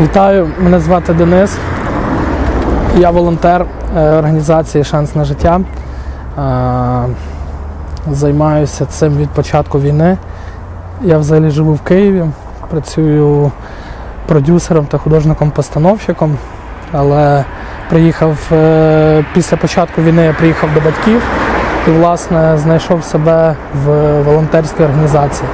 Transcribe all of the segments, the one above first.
Вітаю, мене звати Денис. Я волонтер е, організації Шанс на життя. Е, Займаюся цим від початку війни. Я взагалі живу в Києві, працюю продюсером та художником-постановщиком, але приїхав е, після початку війни я приїхав до батьків і власне знайшов себе в волонтерській організації.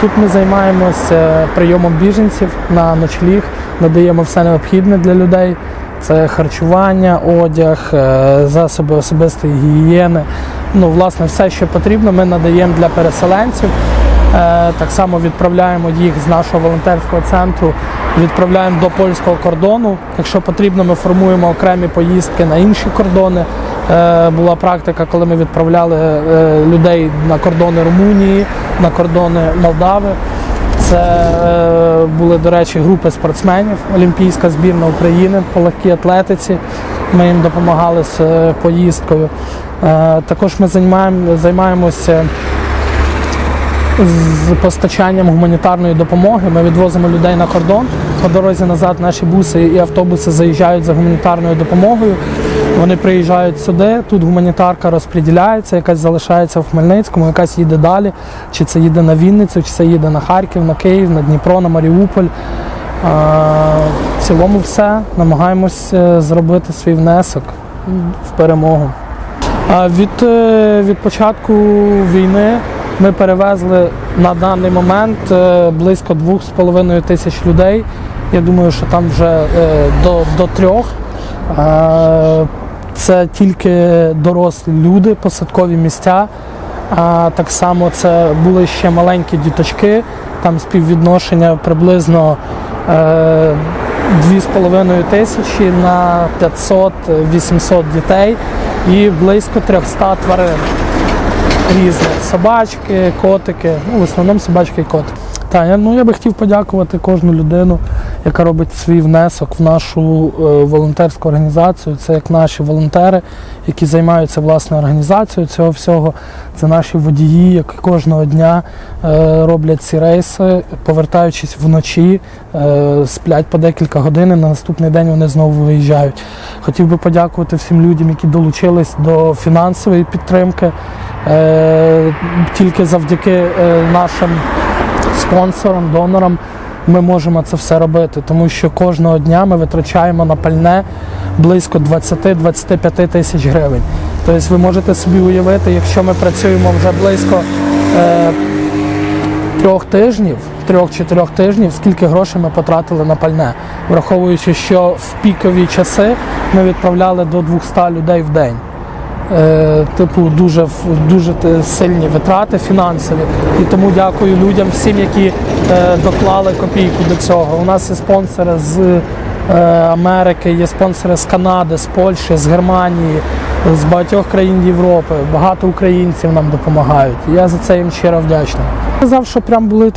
Тут ми займаємося прийомом біженців на ночліг, надаємо все необхідне для людей. Це харчування, одяг, е, засоби особистої гігієни. Ну, власне, все, що потрібно, ми надаємо для переселенців. Е, Так само відправляємо їх з нашого волонтерського центру, відправляємо до польського кордону. Якщо потрібно, ми формуємо окремі поїздки на інші кордони. Е, Була практика, коли ми відправляли е, людей на кордони Румунії, на кордони Молдави. Це е, були, до речі, групи спортсменів, Олімпійська збірна України по легкій атлетиці. Ми їм допомагали з поїздкою. Також ми займаємося з постачанням гуманітарної допомоги. Ми відвозимо людей на кордон. По дорозі назад наші буси і автобуси заїжджають за гуманітарною допомогою. Вони приїжджають сюди, тут гуманітарка розподіляється, якась залишається в Хмельницькому, якась їде далі. Чи це їде на Вінницю, чи це їде на Харків, на Київ, на Дніпро, на Маріуполь. В цілому все. Намагаємось е, зробити свій внесок в перемогу. Від, е, від початку війни ми перевезли на даний момент е, близько 2,5 тисяч людей. Я думаю, що там вже до, до трьох. Е, Це тільки дорослі люди, посадкові місця. А так само це були ще маленькі діточки, там співвідношення приблизно е, 2,5 тисячі на 500-800 дітей і близько 300 тварин різних. Собачки, котики, ну, в основному собачки і котики. Та, я, ну, я би хотів подякувати кожну людину, яка робить свій внесок в нашу е, волонтерську організацію. Це як наші волонтери, які займаються власне організацією цього всього. Це наші водії, які кожного дня е, роблять ці рейси, повертаючись вночі, е, сплять по декілька годин, і на наступний день вони знову виїжджають. Хотів би подякувати всім людям, які долучились до фінансової підтримки. Тільки завдяки нашим спонсорам, донорам ми можемо це все робити, тому що кожного дня ми витрачаємо на пальне близько 20-25 тисяч гривень. Тобто ви можете собі уявити, якщо ми працюємо вже близько е, трьох тижнів, трьох-чотирьох тижнів, скільки грошей ми потратили на пальне, враховуючи, що в пікові часи ми відправляли до 200 людей в день. Е, Типу, дуже дуже сильні витрати фінансові. І тому дякую людям, всім, які е, доклали копійку до цього. У нас є спонсори з е, Америки, є спонсори з Канади, з Польщі, з Германії, з багатьох країн Європи. Багато українців нам допомагають. Я за це їм щиро вдячний. Сказав, що прям були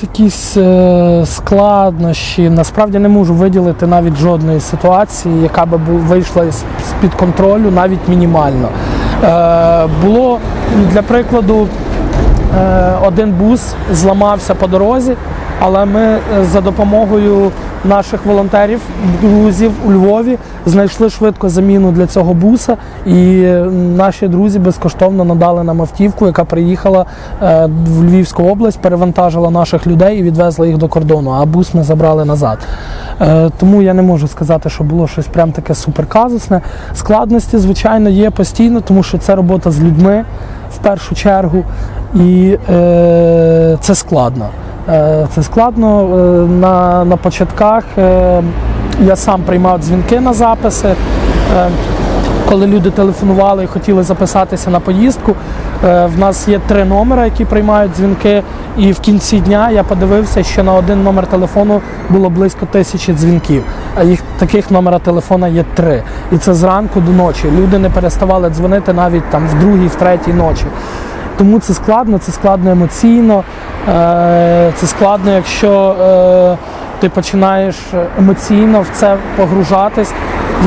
е, складнощі. Насправді не можу виділити навіть жодної ситуації, яка би вийшла з-під контролю, навіть мінімально. Е, було для прикладу, е, один бус зламався по дорозі, але ми е, за допомогою наших волонтерів, друзів у Львові знайшли швидко заміну для цього буса, і наші друзі безкоштовно надали нам автівку, яка приїхала в Львівську область, перевантажила наших людей і відвезла їх до кордону. А бус ми забрали назад. Е, Тому я не можу сказати, що було щось прям таке суперказусне. Складності, звичайно, є постійно, тому що це робота з людьми в першу чергу, і е, це складно. Е, Це складно е, на, на початках. е, Я сам приймав дзвінки на записи. Е, Коли люди телефонували і хотіли записатися на поїздку, е, в нас є три номери, які приймають дзвінки. І в кінці дня я подивився, що на один номер телефону було близько тисячі дзвінків, а їх таких номера телефона є три. І це зранку до ночі. Люди не переставали дзвонити навіть там в другій, в третій ночі. Тому це складно, це складно емоційно, е, це складно, якщо е, ти починаєш емоційно в це погружатись.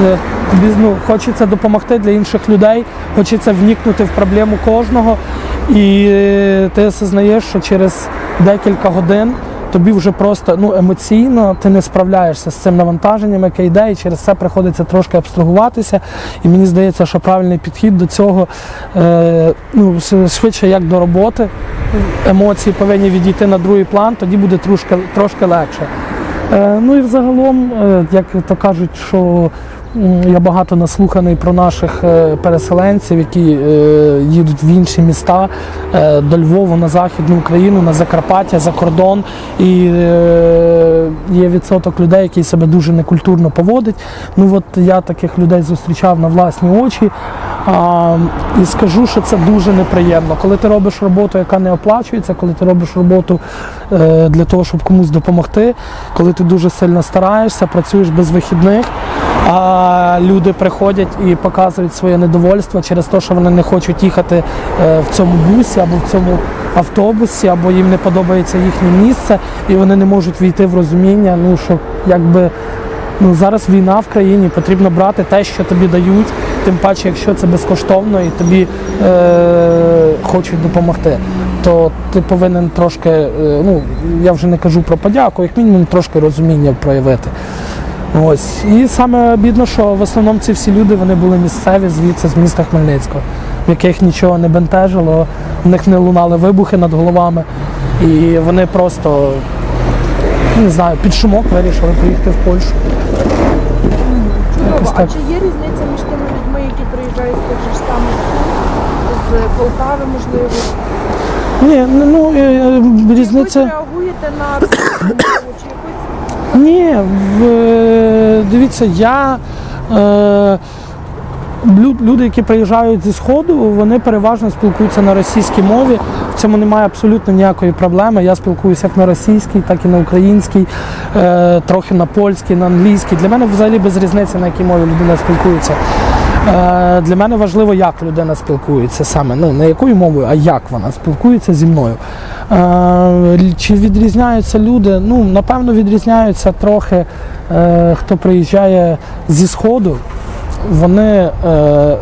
Е, Тобі ну, хочеться допомогти для інших людей, хочеться вникнути в проблему кожного. І е, ти осознаєш, що через декілька годин тобі вже просто ну, емоційно ти не справляєшся з цим навантаженням, яке йде, і через це приходиться трошки абстрагуватися. І мені здається, що правильний підхід до цього е, ну, швидше як до роботи. Емоції повинні відійти на другий план, тоді буде трошки, трошки легше. Е, ну і взагалом, е, як то кажуть, що я багато наслуханий про наших е, переселенців, які е, їдуть в інші міста е, до Львова на Західну Україну, на Закарпаття, за кордон. І є відсоток людей, які себе дуже некультурно поводять. Ну от я таких людей зустрічав на власні очі. А, і скажу, що це дуже неприємно. Коли ти робиш роботу, яка не оплачується, коли ти робиш роботу е, для того, щоб комусь допомогти, коли ти дуже сильно стараєшся, працюєш без вихідних, а люди приходять і показують своє недовольство через те, що вони не хочуть їхати е, в цьому бусі або в цьому автобусі, або їм не подобається їхнє місце, і вони не можуть війти в розуміння, ну що якби. Ну, зараз війна в країні, потрібно брати те, що тобі дають, тим паче, якщо це безкоштовно і тобі е, хочуть допомогти, то ти повинен трошки, е, ну я вже не кажу про подяку, як мінімум трошки розуміння проявити. Ось. І саме бідно, що в основному ці всі люди вони були місцеві звідси з міста Хмельницького, в яких нічого не бентежило, в них не лунали вибухи над головами, і вони просто не знаю, під шумок вирішили поїхати в Польщу. Чудово. Якось так. чи є різниця між тими людьми, які приїжджають з тих же ж самих сіл, з Полтави, можливо? Ні, ну е, е, Ви реагуєте на чи якось Ні, е, дивіться, я. Е, Люди, які приїжджають зі Сходу, вони переважно спілкуються на російській мові. В цьому немає абсолютно ніякої проблеми. Я спілкуюся як на російській, так і на українській, трохи на польській, на англійській. Для мене взагалі без різниці, на якій мові людина спілкується. Е, Для мене важливо, як людина спілкується саме. Ну, не якою мовою, а як вона спілкується зі мною. Е, Чи відрізняються люди? Ну, напевно, відрізняються трохи, е, хто приїжджає зі Сходу, вони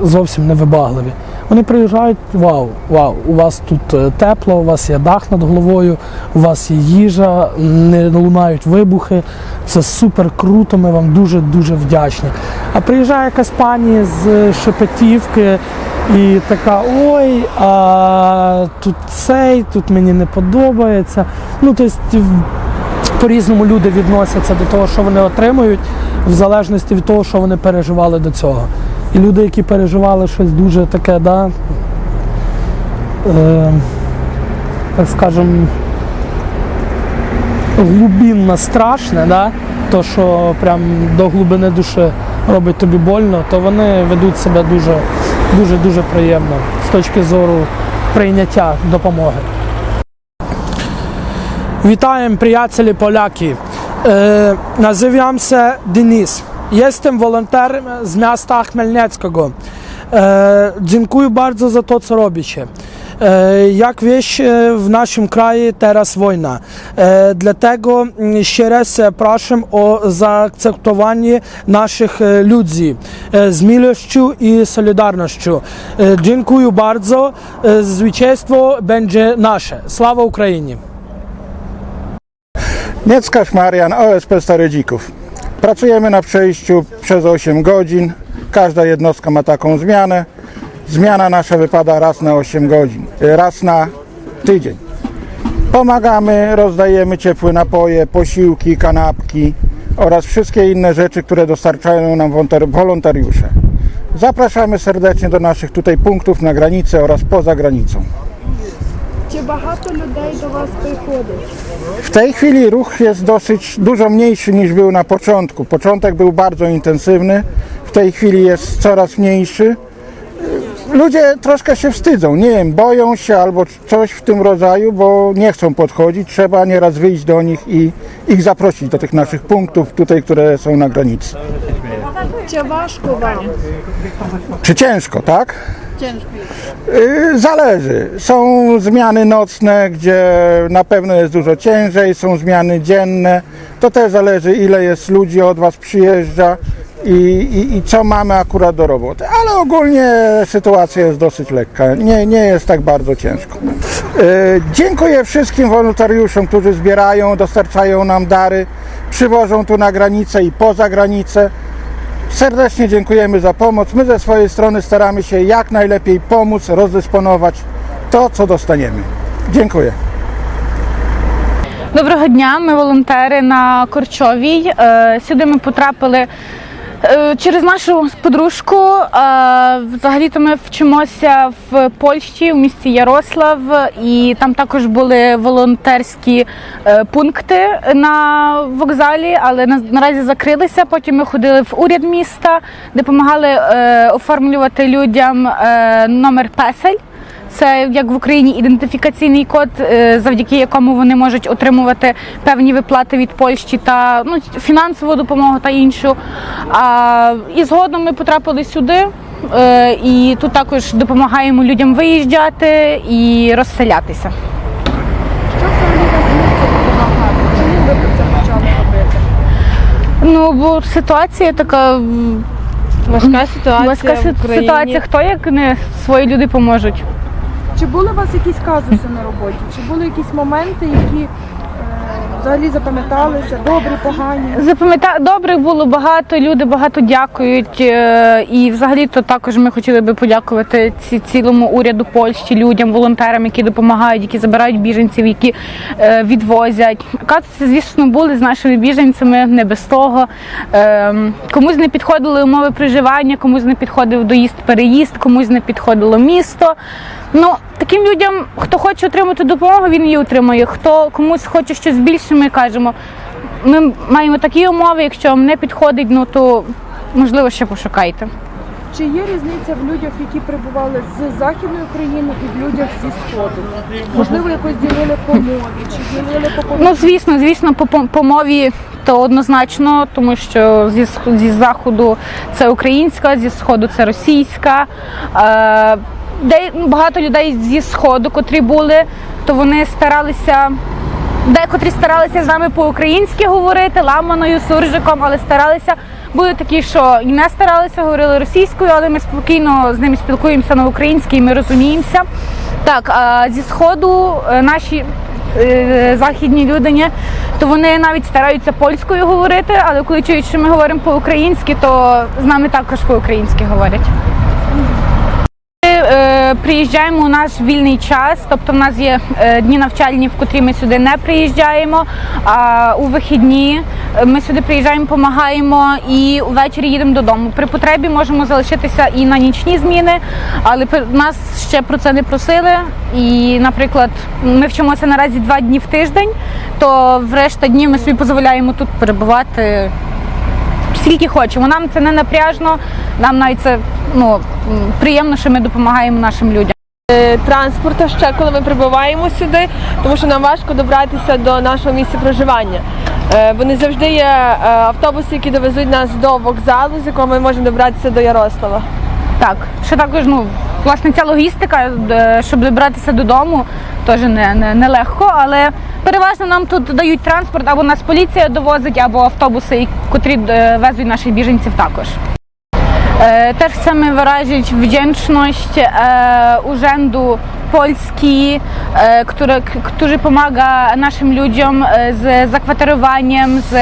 зовсім не вибагливі. Вони приїжджають, вау, вау, у вас тут е, тепло, у вас є дах над головою, у вас є їжа, не лунають вибухи. Це супер круто, ми вам дуже-дуже вдячні. А приїжджає якась пані з Шепетівки і така: ой, а тут цей, тут мені не подобається. Ну, тобто, по-різному люди відносяться до того, що вони отримують, в залежності від того, що вони переживали до цього. І люди, які переживали щось дуже таке, да, е, так скажем, глубинно страшне, да, то, що прям до глибини душі робить тобі больно, то вони ведуть себе дуже, дуже, приємно з точки зору прийняття допомоги. Przyjaciele Polaki. E, nazywam się Denis. Jestem wolontariuszem z miasta Chmielnickiego. E, dziękuję bardzo za to, co robicie. E, jak wiesz, e, w naszym kraju teraz wojna. E, dlatego mm, jeszcze raz proszę o zaakceptowanie naszych e, ludzi e, z miłością i solidarnością. E, dziękuję bardzo. E, zwycięstwo będzie nasze. Sława Ukrainie! Nieckarz Marian, OSP Starydzików. Pracujemy na przejściu przez 8 godzin. Każda jednostka ma taką zmianę. Zmiana nasza wypada raz na 8 godzin, raz na tydzień. Pomagamy, rozdajemy ciepłe napoje, posiłki, kanapki oraz wszystkie inne rzeczy, które dostarczają nam wolontar- wolontariusze. Zapraszamy serdecznie do naszych tutaj punktów na granicy oraz poza granicą. чи багато людей до вас приходить? W tej chwili ruch jest dosyć dużo mniejszy niż był na początku. Początek był bardzo intensywny, w tej chwili jest coraz mniejszy. ludzie troszkę się wstydzą, nie wiem, boją się albo coś w tym rodzaju, bo nie chcą podchodzić, trzeba nieraz wyjść do nich i ich zaprosić do tych naszych punktów tutaj, które są na granicy. Ciężko wam. Czy ciężko, tak? Ciężko. Yy, zależy. Są zmiany nocne, gdzie na pewno jest dużo ciężej, są zmiany dzienne. To też zależy, ile jest ludzi od Was przyjeżdża, i, i, i co mamy akurat do roboty. Ale ogólnie sytuacja jest dosyć lekka, nie, nie jest tak bardzo ciężko. E, dziękuję wszystkim wolontariuszom, którzy zbierają, dostarczają nam dary, przywożą tu na granicę i poza granicę. Serdecznie dziękujemy za pomoc. My ze swojej strony staramy się jak najlepiej pomóc, rozdysponować to, co dostaniemy. Dziękuję. Доброго дня, ми волонтери на Корчовій. Е, Сюди ми потрапили е, через нашу подружку. Е, Взагалі-то ми вчимося в Польщі, в місті Ярослав, і там також були волонтерські е, пункти на вокзалі, але на- наразі закрилися. Потім ми ходили в уряд міста, допомагали е, оформлювати людям е, номер песель. Це як в Україні ідентифікаційний код, е, завдяки якому вони можуть отримувати певні виплати від Польщі та ну, фінансову допомогу та іншу. А, і згодом ми потрапили сюди. е, І тут також допомагаємо людям виїжджати і розселятися. Що взагалі вас змусило допомагати? Чому ви про це почали робити? Ну бо ситуація така Важка ситуація важка в Україні. ситуація. Хто як не свої люди поможуть? Чи були у вас якісь казуси на роботі? Чи були якісь моменти, які взагалі запам'яталися, добрі, погані? Запам'ята добрих було багато, люди багато дякують. е, І взагалі то також ми хотіли би подякувати ці цілому уряду Польщі, людям, волонтерам, які допомагають, які забирають біженців, які е, відвозять. Казуси, звісно, були з нашими біженцями, не без того. Ем, Комусь не підходили умови проживання, комусь не підходив доїзд, переїзд, комусь не підходило місто. Ну, таким людям, хто хоче отримати допомогу, він її отримує. Хто комусь хоче щось більше, ми кажемо. Ми маємо такі умови, якщо вам не підходить, ну то можливо ще пошукайте. Чи є різниця в людях, які прибували з Західної України і в людях зі Сходу? Можливо, якось ділили по мові, чи ділили по Ну звісно, звісно, по, по, по мові то однозначно, тому що зі, зі заходу це українська, зі сходу це російська. Е, де багато людей зі сходу, котрі були, то вони старалися. Декотрі старалися з нами по-українськи говорити, ламаною, суржиком, але старалися. Були такі, що і не старалися, говорили російською, але ми спокійно з ними спілкуємося на українській, ми розуміємося. Так, а зі сходу е, наші е, західні люди, ні, то вони навіть стараються польською говорити, але коли чують, що ми говоримо по-українськи, то з нами також по-українськи говорять. Приїжджаємо у наш вільний час, тобто в нас є е, дні навчальні, в котрі ми сюди не приїжджаємо. А у вихідні е, ми сюди приїжджаємо, допомагаємо і ввечері їдемо додому. При потребі можемо залишитися і на нічні зміни, але нас ще про це не просили. І, наприклад, ми вчимося наразі два дні в тиждень, то в решта днів ми собі дозволяємо тут перебувати скільки хочемо. Нам це не напряжно, нам навіть це ну, приємно, що ми допомагаємо нашим людям. Е, Транспорту ще коли ми прибуваємо сюди, тому що нам важко добратися до нашого місця проживання. Бо не завжди є е, автобуси, які довезуть нас до вокзалу, з якого ми можемо добратися до Ярослава. Так, що також, ну, власне, ця логістика, е, щоб добратися додому, теж не, не, не легко, але переважно нам тут дають транспорт, або нас поліція довозить, або автобуси, котрі везуть наших біженців також. E, Też chcemy wyrazić wdzięczność e, Urzędu Polski, e, które, k- który pomaga naszym ludziom z zakwaterowaniem, z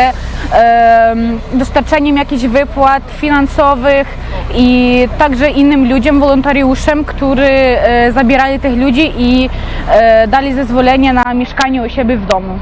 dostarczeniem jakichś wypłat finansowych i także innym ludziom, wolontariuszom, którzy zabierali tych ludzi i dali zezwolenie na mieszkanie u siebie w domu.